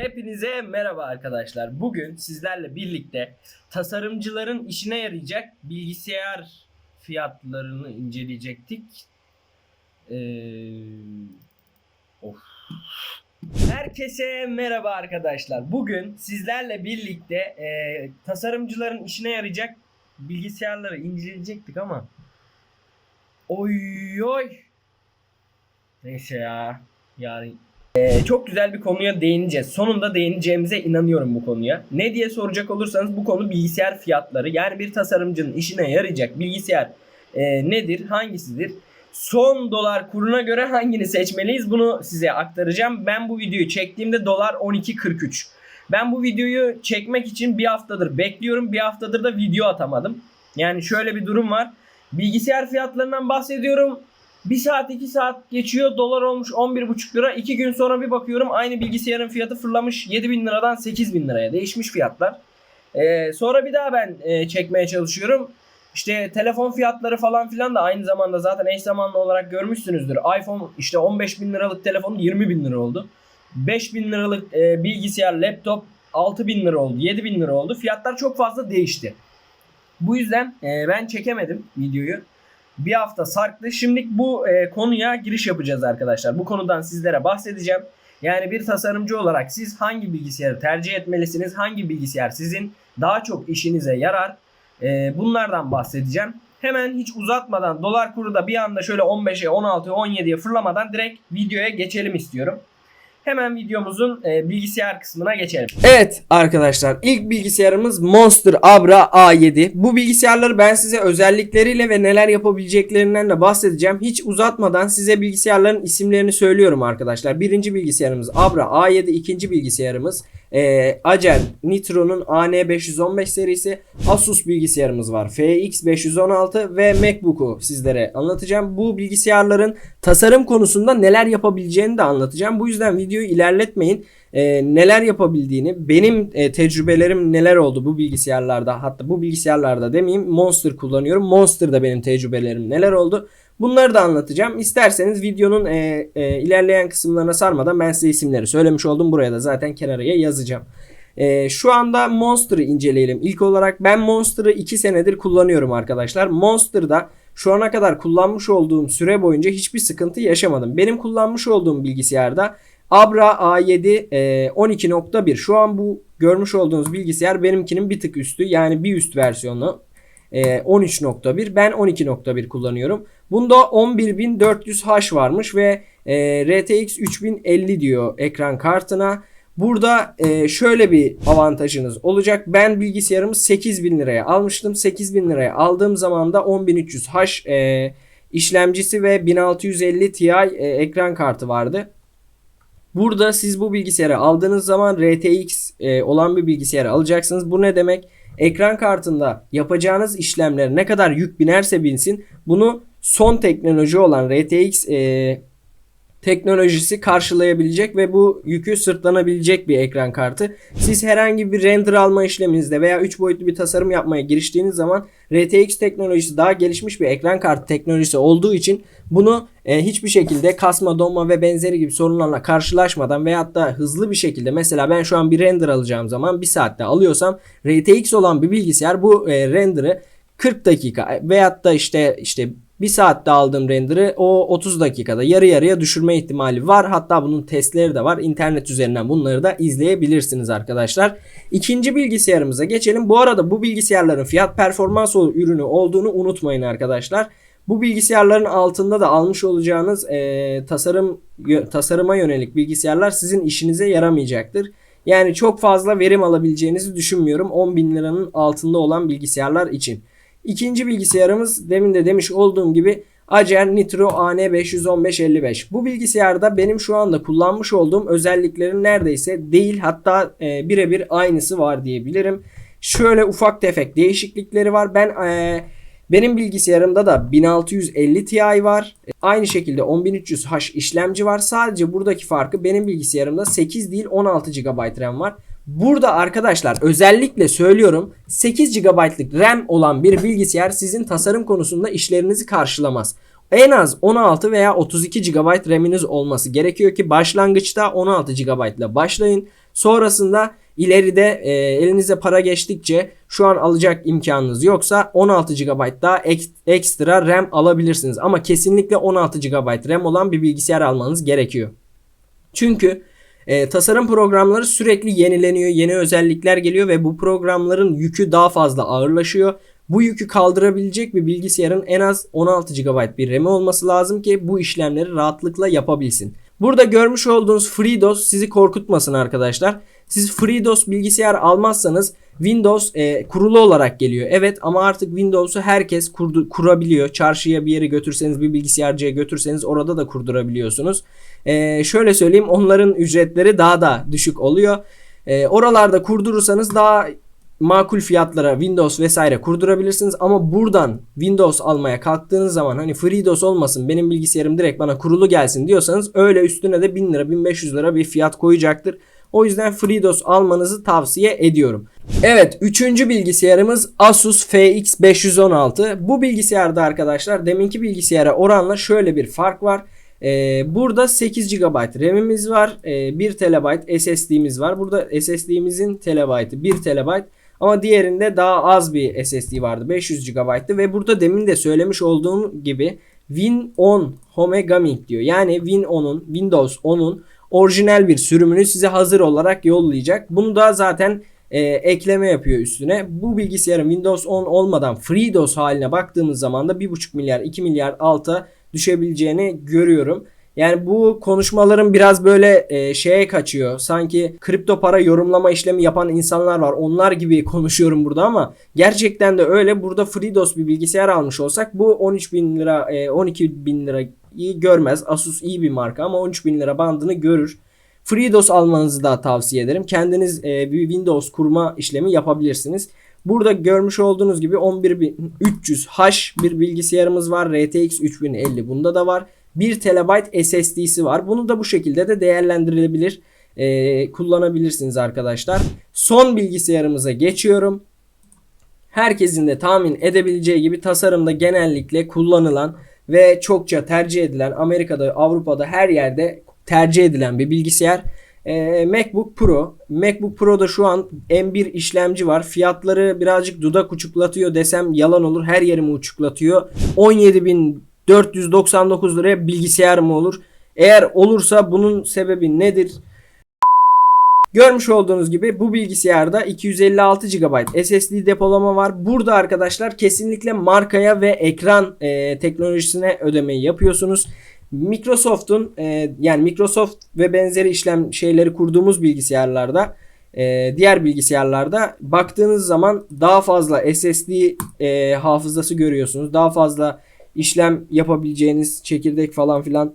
Hepinize merhaba arkadaşlar. Bugün sizlerle birlikte tasarımcıların işine yarayacak bilgisayar fiyatlarını inceleyecektik. Ee, of. Herkese merhaba arkadaşlar. Bugün sizlerle birlikte e, tasarımcıların işine yarayacak bilgisayarları inceleyecektik ama oy oy neyse ya yani ee, çok güzel bir konuya değineceğiz. Sonunda değineceğimize inanıyorum bu konuya. Ne diye soracak olursanız bu konu bilgisayar fiyatları. Yani bir tasarımcının işine yarayacak bilgisayar e, nedir, hangisidir? Son dolar kuruna göre hangini seçmeliyiz bunu size aktaracağım. Ben bu videoyu çektiğimde dolar 12.43. Ben bu videoyu çekmek için bir haftadır bekliyorum. Bir haftadır da video atamadım. Yani şöyle bir durum var. Bilgisayar fiyatlarından bahsediyorum. Bir saat iki saat geçiyor dolar olmuş 11,5 lira. 2 gün sonra bir bakıyorum aynı bilgisayarın fiyatı fırlamış 7 bin liradan 8 bin liraya değişmiş fiyatlar. Ee, sonra bir daha ben e, çekmeye çalışıyorum. İşte telefon fiyatları falan filan da aynı zamanda zaten eş zamanlı olarak görmüşsünüzdür. iPhone işte 15 bin liralık telefon 20 bin lira oldu. 5 bin liralık e, bilgisayar, laptop 6 bin lira oldu, 7 bin lira oldu. Fiyatlar çok fazla değişti. Bu yüzden e, ben çekemedim videoyu bir hafta sarktı. Şimdi bu e, konuya giriş yapacağız arkadaşlar. Bu konudan sizlere bahsedeceğim. Yani bir tasarımcı olarak siz hangi bilgisayarı tercih etmelisiniz? Hangi bilgisayar sizin daha çok işinize yarar? E, bunlardan bahsedeceğim. Hemen hiç uzatmadan dolar kuru da bir anda şöyle 15'e 16'ya 17'ye fırlamadan direkt videoya geçelim istiyorum. Hemen videomuzun e, bilgisayar kısmına geçelim. Evet arkadaşlar ilk bilgisayarımız Monster Abra A7. Bu bilgisayarları ben size özellikleriyle ve neler yapabileceklerinden de bahsedeceğim. Hiç uzatmadan size bilgisayarların isimlerini söylüyorum arkadaşlar. Birinci bilgisayarımız Abra A7. ikinci bilgisayarımız e, Acer Nitro'nun AN515 serisi. Asus bilgisayarımız var. FX516 ve MacBook'u sizlere anlatacağım. Bu bilgisayarların tasarım konusunda neler yapabileceğini de anlatacağım. Bu yüzden videoyu ilerletmeyin. E, neler yapabildiğini, benim e, tecrübelerim neler oldu bu bilgisayarlarda hatta bu bilgisayarlarda demeyeyim Monster kullanıyorum. Monster'da benim tecrübelerim neler oldu. Bunları da anlatacağım. İsterseniz videonun e, e, ilerleyen kısımlarına sarmadan ben size isimleri söylemiş oldum. Buraya da zaten kenara yazacağım. E, şu anda Monster'ı inceleyelim. İlk olarak ben Monster'ı 2 senedir kullanıyorum arkadaşlar. Monster'da şu ana kadar kullanmış olduğum süre boyunca hiçbir sıkıntı yaşamadım. Benim kullanmış olduğum bilgisayarda Abra A7 e, 12.1 şu an bu görmüş olduğunuz bilgisayar benimkinin bir tık üstü yani bir üst versiyonu e, 13.1 ben 12.1 kullanıyorum. Bunda 11400H varmış ve e, RTX 3050 diyor ekran kartına. Burada e, şöyle bir avantajınız olacak. Ben bilgisayarımı 8000 liraya almıştım. 8000 liraya aldığım zaman da 10300H e, işlemcisi ve 1650 Ti e, ekran kartı vardı. Burada siz bu bilgisayarı aldığınız zaman RTX e, olan bir bilgisayar alacaksınız. Bu ne demek? Ekran kartında yapacağınız işlemler ne kadar yük binerse binsin bunu son teknoloji olan RTX e, teknolojisi karşılayabilecek ve bu yükü sırtlanabilecek bir ekran kartı. Siz herhangi bir render alma işleminizde veya 3 boyutlu bir tasarım yapmaya giriştiğiniz zaman RTX teknolojisi daha gelişmiş bir ekran kartı teknolojisi olduğu için bunu e, hiçbir şekilde kasma, donma ve benzeri gibi sorunlarla karşılaşmadan veyahut da hızlı bir şekilde mesela ben şu an bir render alacağım zaman bir saatte alıyorsam RTX olan bir bilgisayar bu e, render'ı 40 dakika veyahut da işte işte bir saatte aldığım render'ı o 30 dakikada yarı yarıya düşürme ihtimali var. Hatta bunun testleri de var. İnternet üzerinden bunları da izleyebilirsiniz arkadaşlar. İkinci bilgisayarımıza geçelim. Bu arada bu bilgisayarların fiyat performans ürünü olduğunu unutmayın arkadaşlar. Bu bilgisayarların altında da almış olacağınız e, tasarım tasarıma yönelik bilgisayarlar sizin işinize yaramayacaktır. Yani çok fazla verim alabileceğinizi düşünmüyorum 10 bin liranın altında olan bilgisayarlar için. İkinci bilgisayarımız demin de demiş olduğum gibi Acer Nitro AN51555. Bu bilgisayarda benim şu anda kullanmış olduğum özelliklerin neredeyse değil hatta e, birebir aynısı var diyebilirim. Şöyle ufak tefek değişiklikleri var. Ben e, benim bilgisayarımda da 1650 Ti var. Aynı şekilde 10300H işlemci var. Sadece buradaki farkı benim bilgisayarımda 8 değil 16 GB RAM var. Burada arkadaşlar özellikle söylüyorum 8 GB'lık RAM olan bir bilgisayar sizin tasarım konusunda işlerinizi karşılamaz. en az 16 veya 32 GB RAM'iniz olması gerekiyor ki başlangıçta 16 GB ile başlayın. Sonrasında ileride e, elinize para geçtikçe şu an alacak imkanınız yoksa 16 GB daha ek- ekstra RAM alabilirsiniz. Ama kesinlikle 16 GB RAM olan bir bilgisayar almanız gerekiyor. Çünkü e, tasarım programları sürekli yenileniyor, yeni özellikler geliyor ve bu programların yükü daha fazla ağırlaşıyor. Bu yükü kaldırabilecek bir bilgisayarın en az 16 GB bir RAM'i olması lazım ki bu işlemleri rahatlıkla yapabilsin. Burada görmüş olduğunuz FreeDOS sizi korkutmasın arkadaşlar. Siz FreeDOS bilgisayar almazsanız Windows e, kurulu olarak geliyor. Evet ama artık Windows'u herkes kurdu, kurabiliyor. Çarşıya bir yere götürseniz bir bilgisayarcıya götürseniz orada da kurdurabiliyorsunuz. E, şöyle söyleyeyim onların ücretleri daha da düşük oluyor. E, oralarda kurdurursanız daha makul fiyatlara Windows vesaire kurdurabilirsiniz ama buradan Windows almaya kalktığınız zaman hani FreeDOS olmasın benim bilgisayarım direkt bana kurulu gelsin diyorsanız öyle üstüne de 1000 lira 1500 lira bir fiyat koyacaktır. O yüzden FreeDOS almanızı tavsiye ediyorum. Evet üçüncü bilgisayarımız Asus FX 516. Bu bilgisayarda arkadaşlar deminki bilgisayara oranla şöyle bir fark var. Ee, burada 8 GB RAM'imiz var. Ee, 1 TB SSD'miz var. Burada SSD'mizin terabaytı 1 TB ama diğerinde daha az bir SSD vardı. 500 GB'tı ve burada demin de söylemiş olduğum gibi Win 10 Home Gaming diyor. Yani Win 10'un Windows 10'un orijinal bir sürümünü size hazır olarak yollayacak. Bunu da zaten e, ekleme yapıyor üstüne. Bu bilgisayarın Windows 10 olmadan FreeDOS haline baktığımız zaman da 1.5 milyar 2 milyar alta düşebileceğini görüyorum. Yani bu konuşmaların biraz böyle e, şeye kaçıyor. Sanki kripto para yorumlama işlemi yapan insanlar var. Onlar gibi konuşuyorum burada ama gerçekten de öyle. Burada FreeDOS bir bilgisayar almış olsak bu 13 bin lira, e, 12 bin lirayı görmez. Asus iyi bir marka ama 13 bin lira bandını görür. FreeDOS almanızı da tavsiye ederim. Kendiniz e, bir Windows kurma işlemi yapabilirsiniz. Burada görmüş olduğunuz gibi 11300H bir bilgisayarımız var. RTX 3050 bunda da var. 1 TB SSD'si var. Bunu da bu şekilde de değerlendirilebilir. Ee, kullanabilirsiniz arkadaşlar. Son bilgisayarımıza geçiyorum. Herkesin de tahmin edebileceği gibi tasarımda genellikle kullanılan ve çokça tercih edilen Amerika'da, Avrupa'da her yerde tercih edilen bir bilgisayar. Ee, MacBook Pro. MacBook Pro'da şu an M1 işlemci var. Fiyatları birazcık dudak uçuklatıyor desem yalan olur. Her yerimi uçuklatıyor. 17.499 liraya bilgisayar mı olur? Eğer olursa bunun sebebi nedir? Görmüş olduğunuz gibi bu bilgisayarda 256 GB SSD depolama var. Burada arkadaşlar kesinlikle markaya ve ekran e, teknolojisine ödemeyi yapıyorsunuz. Microsoft'un e, yani Microsoft ve benzeri işlem şeyleri kurduğumuz bilgisayarlarda e, diğer bilgisayarlarda baktığınız zaman daha fazla SSD e, hafızası görüyorsunuz. Daha fazla işlem yapabileceğiniz çekirdek falan filan.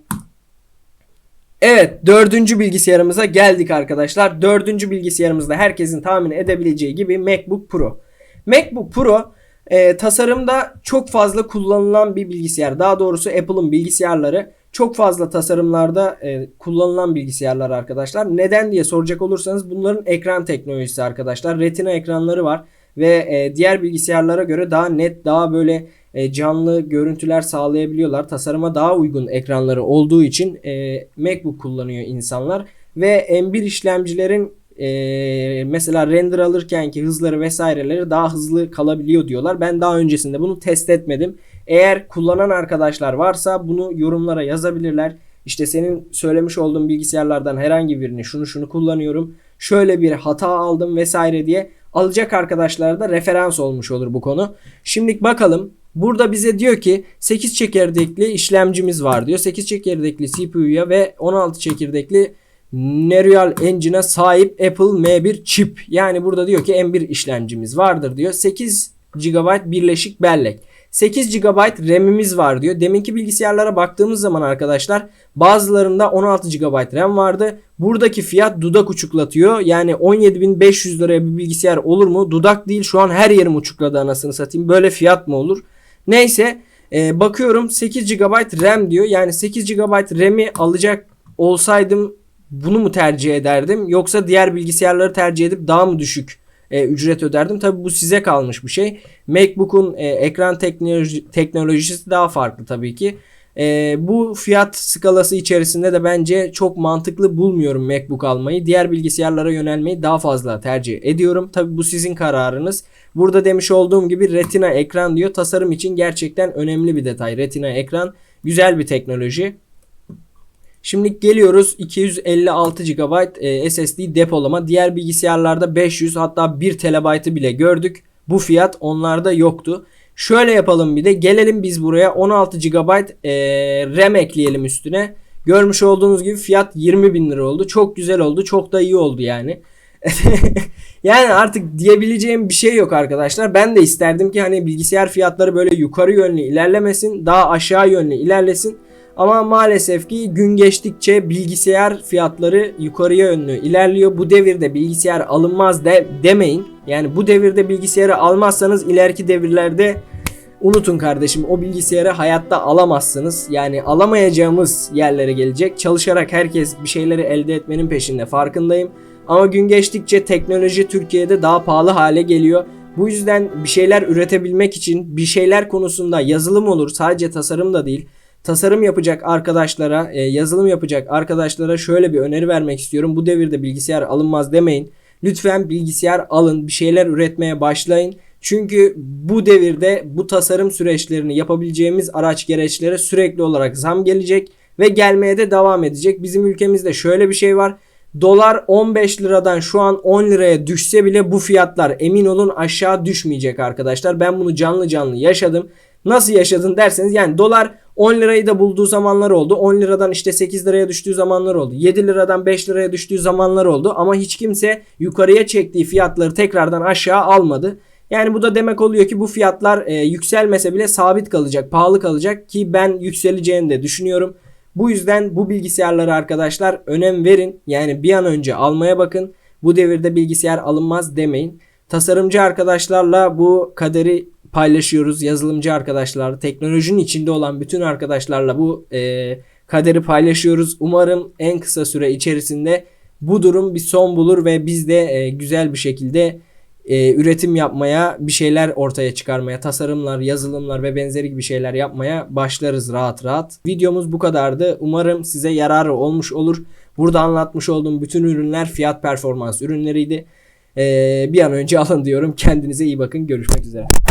Evet dördüncü bilgisayarımıza geldik arkadaşlar. Dördüncü bilgisayarımızda herkesin tahmin edebileceği gibi MacBook Pro. MacBook Pro e, tasarımda çok fazla kullanılan bir bilgisayar. Daha doğrusu Apple'ın bilgisayarları çok fazla tasarımlarda e, kullanılan bilgisayarlar arkadaşlar. Neden diye soracak olursanız bunların ekran teknolojisi arkadaşlar. Retina ekranları var ve e, diğer bilgisayarlara göre daha net, daha böyle e, canlı görüntüler sağlayabiliyorlar. Tasarıma daha uygun ekranları olduğu için e, MacBook kullanıyor insanlar ve M1 işlemcilerin e, mesela render alırken ki hızları vesaireleri daha hızlı kalabiliyor diyorlar. Ben daha öncesinde bunu test etmedim. Eğer kullanan arkadaşlar varsa bunu yorumlara yazabilirler. İşte senin söylemiş olduğun bilgisayarlardan herhangi birini şunu şunu kullanıyorum. Şöyle bir hata aldım vesaire diye alacak arkadaşlara da referans olmuş olur bu konu. Şimdi bakalım. Burada bize diyor ki 8 çekirdekli işlemcimiz var diyor. 8 çekirdekli CPU'ya ve 16 çekirdekli Neural Engine'e sahip Apple M1 çip. Yani burada diyor ki M1 işlemcimiz vardır diyor. 8 GB birleşik bellek. 8 GB RAM'imiz var diyor. Deminki bilgisayarlara baktığımız zaman arkadaşlar bazılarında 16 GB RAM vardı. Buradaki fiyat dudak uçuklatıyor. Yani 17.500 liraya bir bilgisayar olur mu? Dudak değil şu an her yerim uçukladı anasını satayım. Böyle fiyat mı olur? Neyse e, bakıyorum 8 GB RAM diyor. Yani 8 GB RAM'i alacak olsaydım bunu mu tercih ederdim? Yoksa diğer bilgisayarları tercih edip daha mı düşük e, ücret öderdim? Tabi bu size kalmış bir şey. MacBook'un e, ekran teknoloji, teknolojisi daha farklı tabii ki. Ee, bu fiyat skalası içerisinde de bence çok mantıklı bulmuyorum MacBook almayı. Diğer bilgisayarlara yönelmeyi daha fazla tercih ediyorum. Tabi bu sizin kararınız. Burada demiş olduğum gibi Retina ekran diyor. Tasarım için gerçekten önemli bir detay. Retina ekran güzel bir teknoloji. Şimdi geliyoruz 256 GB SSD depolama. Diğer bilgisayarlarda 500 hatta 1 TB'ı bile gördük. Bu fiyat onlarda yoktu. Şöyle yapalım bir de gelelim biz buraya 16 GB e, RAM ekleyelim üstüne. Görmüş olduğunuz gibi fiyat 20 bin lira oldu. Çok güzel oldu. Çok da iyi oldu yani. yani artık diyebileceğim bir şey yok arkadaşlar. Ben de isterdim ki hani bilgisayar fiyatları böyle yukarı yönlü ilerlemesin. Daha aşağı yönlü ilerlesin. Ama maalesef ki gün geçtikçe bilgisayar fiyatları yukarıya yönlü ilerliyor. Bu devirde bilgisayar alınmaz de demeyin. Yani bu devirde bilgisayarı almazsanız ileriki devirlerde unutun kardeşim o bilgisayarı hayatta alamazsınız. Yani alamayacağımız yerlere gelecek. Çalışarak herkes bir şeyleri elde etmenin peşinde farkındayım. Ama gün geçtikçe teknoloji Türkiye'de daha pahalı hale geliyor. Bu yüzden bir şeyler üretebilmek için bir şeyler konusunda yazılım olur sadece tasarım da değil tasarım yapacak arkadaşlara, e, yazılım yapacak arkadaşlara şöyle bir öneri vermek istiyorum. Bu devirde bilgisayar alınmaz demeyin. Lütfen bilgisayar alın, bir şeyler üretmeye başlayın. Çünkü bu devirde bu tasarım süreçlerini yapabileceğimiz araç gereçlere sürekli olarak zam gelecek ve gelmeye de devam edecek. Bizim ülkemizde şöyle bir şey var. Dolar 15 liradan şu an 10 liraya düşse bile bu fiyatlar emin olun aşağı düşmeyecek arkadaşlar. Ben bunu canlı canlı yaşadım. Nasıl yaşadın derseniz yani dolar 10 lirayı da bulduğu zamanlar oldu. 10 liradan işte 8 liraya düştüğü zamanlar oldu. 7 liradan 5 liraya düştüğü zamanlar oldu. Ama hiç kimse yukarıya çektiği fiyatları tekrardan aşağı almadı. Yani bu da demek oluyor ki bu fiyatlar e, yükselmese bile sabit kalacak, pahalı kalacak ki ben yükseleceğini de düşünüyorum. Bu yüzden bu bilgisayarlara arkadaşlar önem verin. Yani bir an önce almaya bakın. Bu devirde bilgisayar alınmaz demeyin. Tasarımcı arkadaşlarla bu kaderi paylaşıyoruz. Yazılımcı arkadaşlar, teknolojinin içinde olan bütün arkadaşlarla bu e, kaderi paylaşıyoruz. Umarım en kısa süre içerisinde bu durum bir son bulur ve biz de e, güzel bir şekilde e, üretim yapmaya, bir şeyler ortaya çıkarmaya, tasarımlar, yazılımlar ve benzeri gibi şeyler yapmaya başlarız rahat rahat. Videomuz bu kadardı. Umarım size yararı olmuş olur. Burada anlatmış olduğum bütün ürünler fiyat performans ürünleriydi. E, bir an önce alın diyorum. Kendinize iyi bakın. Görüşmek üzere.